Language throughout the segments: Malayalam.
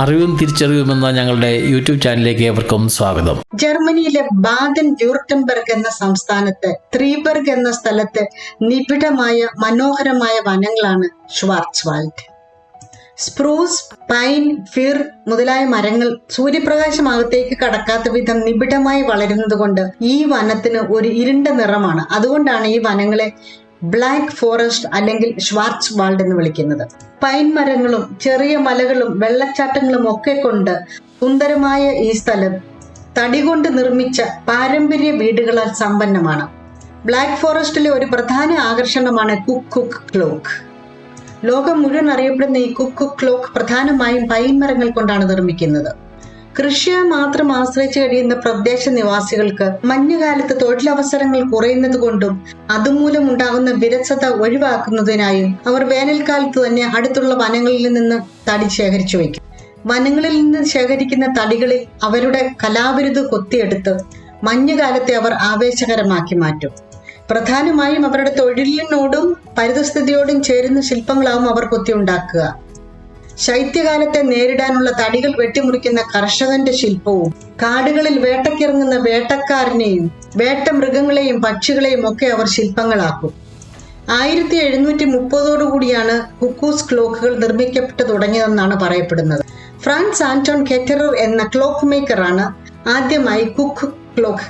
അറിവും തിരിച്ചറിവുമെന്ന ഞങ്ങളുടെ യൂട്യൂബ് ചാനലിലേക്ക് ഏവർക്കും സ്വാഗതം. ജർമ്മനിയിലെ ബാദൻ വ്യൂർട്ടംബർഗ് എന്ന സംസ്ഥാനത്ത് ത്രീബർഗ് എന്ന സ്ഥലത്ത് നിബിഡമായ മനോഹരമായ വനങ്ങളാണ് ഷ്വാർട്സ്വാൾഡ് സ്പ്രൂസ് പൈൻ ഫിർ മുതലായ മരങ്ങൾ സൂര്യപ്രകാശം അകത്തേക്ക് കടക്കാത്ത വിധം നിബിഡമായി വളരുന്നത് കൊണ്ട് ഈ വനത്തിന് ഒരു ഇരുണ്ട നിറമാണ്. അതുകൊണ്ടാണ് ഈ വനങ്ങളെ ബ്ലാക്ക് ഫോറസ്റ്റ് അല്ലെങ്കിൽ ഷ്വാർട്സ് വാൾഡ് എന്ന് വിളിക്കുന്നത്. പൈൻ മരങ്ങളും ചെറിയ മലകളും വെള്ളച്ചാട്ടങ്ങളും ഒക്കെ കൊണ്ട് സുന്ദരമായ ഈ സ്ഥലം തടി കൊണ്ട് നിർമ്മിച്ച പാരമ്പര്യ വീടുകളാൽ സമ്പന്നമാണ്. ബ്ലാക്ക് ഫോറസ്റ്റിലെ ഒരു പ്രധാന ആകർഷണമാണ് കുക്ക് കുക്ക് ക്ലോക്ക്. ലോകം മുഴുവൻ അറിയപ്പെടുന്ന ഈ കുക്ക് കുക്ക് ക്ലോക്ക് പ്രധാനമായും പൈൻ മരങ്ങൾ കൊണ്ടാണ് നിർമ്മിക്കുന്നത്. കൃഷിയെ മാത്രം ആശ്രയിച്ചു കഴിയുന്ന പ്രദേശ നിവാസികൾക്ക് മഞ്ഞുകാലത്ത് തൊഴിലവസരങ്ങൾ കുറയുന്നത് കൊണ്ടും അതുമൂലം ഉണ്ടാകുന്ന വിരസത ഒഴിവാക്കുന്നതിനായും അവർ വേനൽക്കാലത്ത് തന്നെ അടുത്തുള്ള വനങ്ങളിൽ നിന്ന് തടി ശേഖരിച്ചു വയ്ക്കും. വനങ്ങളിൽ നിന്ന് ശേഖരിക്കുന്ന തടികളിൽ അവരുടെ കലാവിരുത് കൊത്തിയെടുത്ത് മഞ്ഞുകാലത്തെ അവർ ആവേശകരമാക്കി മാറ്റും. പ്രധാനമായും അവരുടെ തൊഴിലിനോടും പരിതസ്ഥിതിയോടും ചേരുന്ന ശില്പങ്ങളാവും അവർ കൊത്തിയുണ്ടാക്കുക. ശൈത്യകാലത്തെ നേരിടാനുള്ള തടികൾ വെട്ടിമുറിക്കുന്ന കർഷകന്റെ ശില്പവും കാടുകളിൽ വേട്ടക്കിറങ്ങുന്ന വേട്ടക്കാരനെയും വേട്ട മൃഗങ്ങളെയും പക്ഷികളെയും ഒക്കെ അവർ ശില്പങ്ങളാക്കും. ആയിരത്തി എഴുന്നൂറ്റി മുപ്പതോടുകൂടിയാണ് കുക്കൂസ് ക്ലോക്കുകൾ നിർമ്മിക്കപ്പെട്ടു തുടങ്ങിയതെന്നാണ് പറയപ്പെടുന്നത്. ഫ്രാൻസ് ആന്റോൺ കെറ്ററർ എന്ന ക്ലോക്ക് മേക്കറാണ് ആദ്യമായി കുക്ക് ക്ലോക്ക്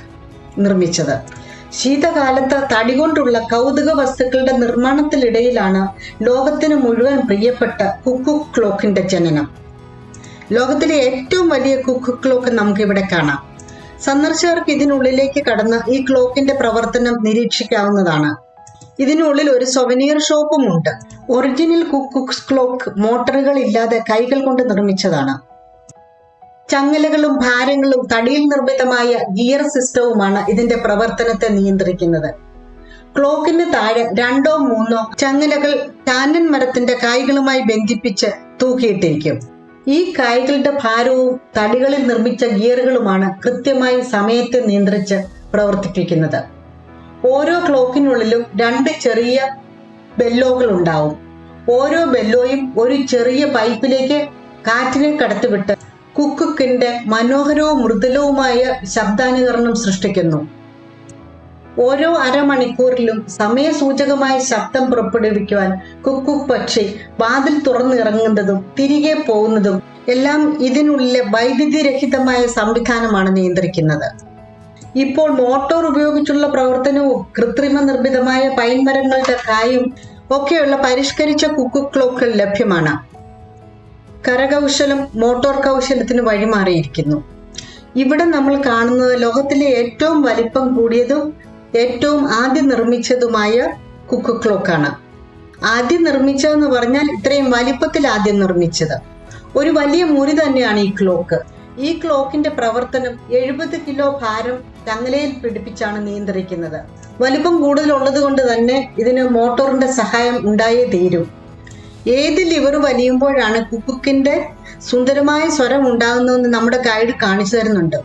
നിർമ്മിച്ചത്. ശീതകാലത്ത് തടി കൊണ്ടുള്ള കൗതുക വസ്തുക്കളുടെ നിർമ്മാണത്തിനിടയിലാണ് ലോകത്തിന് മുഴുവൻ പ്രിയപ്പെട്ട കുക്കു ക്ലോക്കിന്റെ ജനനം. ലോകത്തിലെ ഏറ്റവും വലിയ കുക്കു ക്ലോക്ക് നമുക്ക് ഇവിടെ കാണാം. സന്ദർശകർക്ക് ഇതിനുള്ളിലേക്ക് കടന്ന് ഈ ക്ലോക്കിന്റെ പ്രവർത്തനം നിരീക്ഷിക്കാവുന്നതാണ്. ഇതിനുള്ളിൽ ഒരു സൊവനീർ ഷോപ്പും ഉണ്ട്. ഒറിജിനൽ കുക്ക് ക്ലോക്ക് മോട്ടറുകൾ ഇല്ലാതെ കൈകൾ കൊണ്ട് നിർമ്മിച്ചതാണ്. ചങ്ങലകളും ഭാരങ്ങളും തടിയിൽ നിർമ്മിതമായ ഗിയർ സിസ്റ്റവുമാണ് ഇതിന്റെ പ്രവർത്തനത്തെ നിയന്ത്രിക്കുന്നത്. ക്ലോക്കിന് താഴെ രണ്ടോ മൂന്നോ ചങ്ങലകൾ ടാനൻ മരത്തിന്റെ കായ്കളുമായി ബന്ധിപ്പിച്ച് തൂക്കിയിട്ടിരിക്കും. ഈ കായ്കളുടെ ഭാരവും തടികളിൽ നിർമ്മിച്ച ഗിയറുകളുമാണ് കൃത്യമായി സമയത്തെ നിയന്ത്രിച്ച് പ്രവർത്തിപ്പിക്കുന്നത്. ഓരോ ക്ലോക്കിനുള്ളിലും രണ്ട് ചെറിയ ബെല്ലോകൾ ഉണ്ടാവും. ഓരോ ബെല്ലോയും ഒരു ചെറിയ പൈപ്പിലേക്ക് കാറ്റിനെ കടത്തിവിട്ട് കുക്കുക്കിന്റെ മനോഹരവും മൃദുലവുമായ ശബ്ദാനുകരണം സൃഷ്ടിക്കുന്നു. ഓരോ അരമണിക്കൂറിലും സമയസൂചകമായ ശബ്ദം പുറപ്പെടുവിക്കുവാൻ കുക്കുക്ക് പക്ഷി വാതിൽ തുറന്നിറങ്ങുന്നതും തിരികെ പോകുന്നതും എല്ലാം ഇതിനുള്ളിലെ വൈദ്യുതിരഹിതമായ സംവിധാനമാണ് നിയന്ത്രിക്കുന്നത്. ഇപ്പോൾ മോട്ടോർ ഉപയോഗിച്ചുള്ള പ്രവർത്തനവും കൃത്രിമ നിർമ്മിതമായ പൈൻ മരങ്ങളുടെ കായും ഒക്കെയുള്ള പരിഷ്കരിച്ച കുക്കു ക്ലോക്കുകൾ ലഭ്യമാണ്. കരകൗശലം മോട്ടോർ കൗശലത്തിന് വഴിമാറിയിരിക്കുന്നു. ഇവിടെ നമ്മൾ കാണുന്നത് ലോകത്തിലെ ഏറ്റവും വലിപ്പം കൂടിയതും ഏറ്റവും ആദ്യം നിർമ്മിച്ചതുമായ കുക്കു ക്ലോക്കാണ് ആദ്യം നിർമ്മിച്ചതെന്ന് പറഞ്ഞാൽ ഇത്രയും വലിപ്പത്തിൽ ആദ്യം നിർമ്മിച്ചത്. ഒരു വലിയ മുറി തന്നെയാണ് ഈ ക്ലോക്ക്. ഈ ക്ലോക്കിന്റെ പ്രവർത്തനം എഴുപത് കിലോ ഭാരം ചങ്ങലയിൽ പിടിപ്പിച്ചാണ് നിയന്ത്രിക്കുന്നത്. വലിപ്പം കൂടുതലുള്ളത് കൊണ്ട് തന്നെ ഇതിന് മോട്ടോറിന്റെ സഹായം ഉണ്ടായേ തീരും. ഏത് ലിവർ വലിയുമ്പോഴാണ് കുക്കുക്കിന്റെ സുന്ദരമായ സ്വരം ഉണ്ടാകുന്നതെന്ന് നമ്മുടെ ഗൈഡ് കാണിച്ചു തരുന്നുണ്ട്.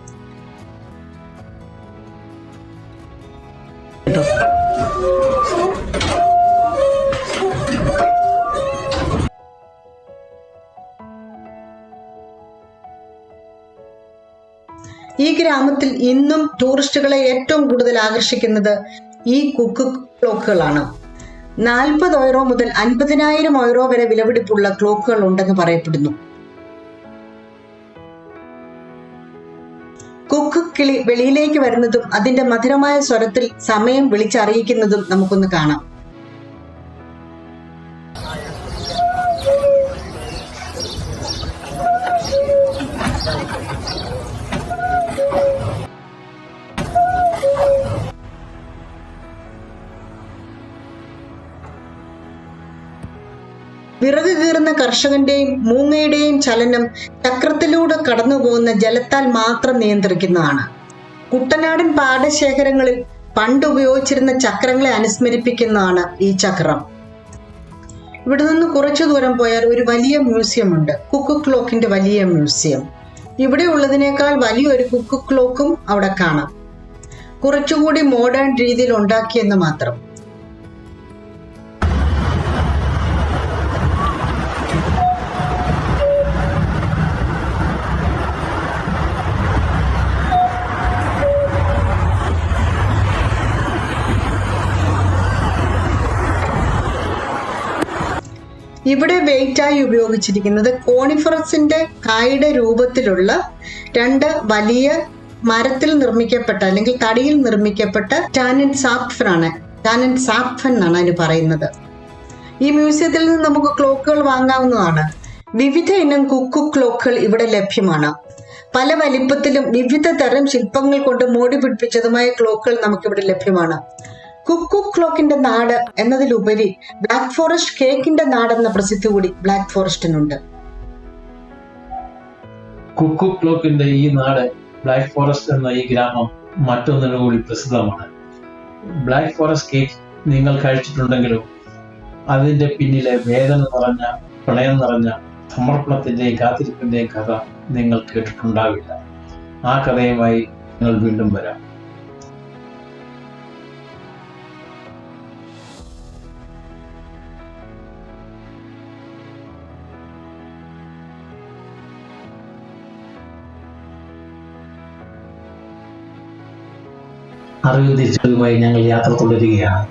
ഈ ഗ്രാമത്തിൽ ഇന്നും ടൂറിസ്റ്റുകളെ ഏറ്റവും കൂടുതൽ ആകർഷിക്കുന്നത് ഈ കുക്ക് ക്ലോക്കുകളാണ് നാൽപ്പത് ഓയറോ മുതൽ അൻപതിനായിരം ഓയറോ വരെ വിലപിടിപ്പുള്ള ക്ലോക്കുകൾ ഉണ്ടെന്ന് പറയപ്പെടുന്നു. കൊക്ക് കിളി വെളിയിലേക്ക് വരുന്നതും അതിന്റെ മധുരമായ സ്വരത്തിൽ സമയം വിളിച്ചറിയിക്കുന്നതും നമുക്കൊന്ന് കാണാം. വിറക് കീറുന്ന കർഷകന്റെയും മൂങ്ങയുടെയും ചലനം ചക്രത്തിലൂടെ കടന്നുപോകുന്ന ജലത്താൽ മാത്രം നിയന്ത്രിക്കുന്നതാണ്. കുട്ടനാടൻ പാടശേഖരങ്ങളിൽ പണ്ട് ഉപയോഗിച്ചിരുന്ന ചക്രങ്ങളെ അനുസ്മരിപ്പിക്കുന്നതാണ് ഈ ചക്രം. ഇവിടെ നിന്ന് കുറച്ചു ദൂരം പോയാൽ ഒരു വലിയ മ്യൂസിയം ഉണ്ട് കുക്കു ക്ലോക്കിന്റെ വലിയ മ്യൂസിയം. ഇവിടെ ഉള്ളതിനേക്കാൾ വലിയൊരു കുക്കു ക്ലോക്കും അവിടെ കാണാം. കുറച്ചുകൂടി മോഡേൺ രീതിയിൽ ഉണ്ടാക്കിയെന്ന് മാത്രം. ഇവിടെ വെയിറ്റായി ഉപയോഗിച്ചിരിക്കുന്നത് കോണിഫറസിന്റെ കായുടെ രൂപത്തിലുള്ള രണ്ട് വലിയ മരത്തിൽ നിർമ്മിക്കപ്പെട്ട അല്ലെങ്കിൽ തടിയിൽ നിർമ്മിക്കപ്പെട്ട ടാനൻ സാപ്ഫൻ ആണ് ടാനൻ സാപ്ഫൻ എന്നാണ് അതിന് പറയുന്നത്. ഈ മ്യൂസിയത്തിൽ നിന്ന് നമുക്ക് ക്ലോക്കുകൾ വാങ്ങാവുന്നതാണ്. വിവിധ ഇനം കുക്കു ക്ലോക്കുകൾ ഇവിടെ ലഭ്യമാണ്. പല വലിപ്പത്തിലും വിവിധ തരം ശില്പങ്ങൾ കൊണ്ട് മോടി പിടിപ്പിച്ചതുമായ ക്ലോക്കുകൾ നമുക്കിവിടെ ലഭ്യമാണ്. കുക്കു ക്ലോക്കിന്റെ നാട് എന്നതിലുപരി ബ്ലാക്ക് ഫോറസ്റ്റ് കേക്കിന്റെ നാടെന്ന പ്രസിദ്ധി കൂടി ബ്ലാക്ക് ഫോറസ്റ്റിനുണ്ട് കുക്കു ക്ലോക്കിന്റെ ഈ നാട് ബ്ലാക്ക് ഫോറസ്റ്റ് എന്ന ഈ ഗ്രാമം മറ്റൊന്നിനു കൂടി പ്രസിദ്ധമാണ്. ബ്ലാക്ക് ഫോറസ്റ്റ് കേക്ക് നിങ്ങൾ കഴിച്ചിട്ടുണ്ടെങ്കിലും അതിന്റെ പിന്നിലെ വേദന നിറഞ്ഞ പ്രണയം നിറഞ്ഞ സമർപ്പണത്തിന്റെയും കാത്തിരിപ്പിന്റെയും കഥ നിങ്ങൾ കേട്ടിട്ടുണ്ടാവില്ല. ആ കഥയുമായി നിങ്ങൾ വീണ്ടും വരാം. അറിവ് തിരിച്ചറിവുമായി ഞങ്ങൾ യാത്ര തുടരുകയാണ്.